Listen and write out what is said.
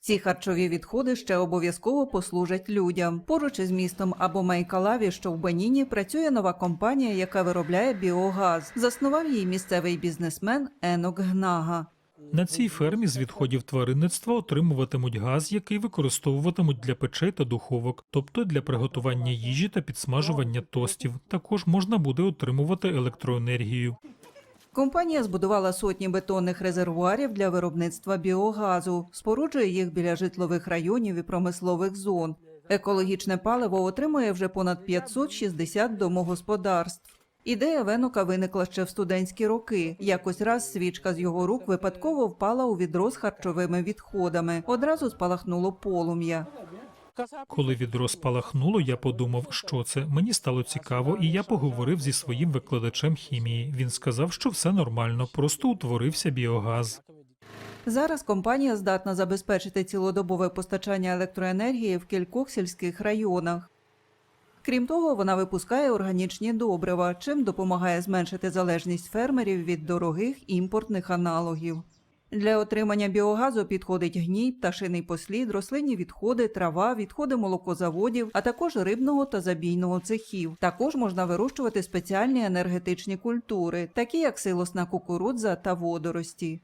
Ці харчові відходи ще обов'язково послужать людям. Поруч із містом або Майкалаві, що в Беніні, працює нова компанія, яка виробляє біогаз. Заснував її місцевий бізнесмен Енок Гнага. На цій фермі з відходів тваринництва отримуватимуть газ, який використовуватимуть для печей та духовок, тобто для приготування їжі та підсмажування тостів. Також можна буде отримувати електроенергію. Компанія збудувала сотні бетонних резервуарів для виробництва біогазу, споруджує їх біля житлових районів і промислових зон. Екологічне паливо отримує вже понад 560 домогосподарств. Ідея Венука виникла ще в студентські роки. Якось раз свічка з його рук випадково впала у відро з харчовими відходами. Одразу спалахнуло полум'я. Коли відро спалахнуло, я подумав, що це. Мені стало цікаво, і я поговорив зі своїм викладачем хімії. Він сказав, що все нормально, просто утворився біогаз. Зараз компанія здатна забезпечити цілодобове постачання електроенергії в кількох сільських районах. Крім того, вона випускає органічні добрива, чим допомагає зменшити залежність фермерів від дорогих імпортних аналогів. Для отримання біогазу підходить гній, пташиний послід, рослинні відходи, трава, відходи молокозаводів, а також рибного та забійного цехів. Також можна вирощувати спеціальні енергетичні культури, такі як силосна кукурудза та водорості.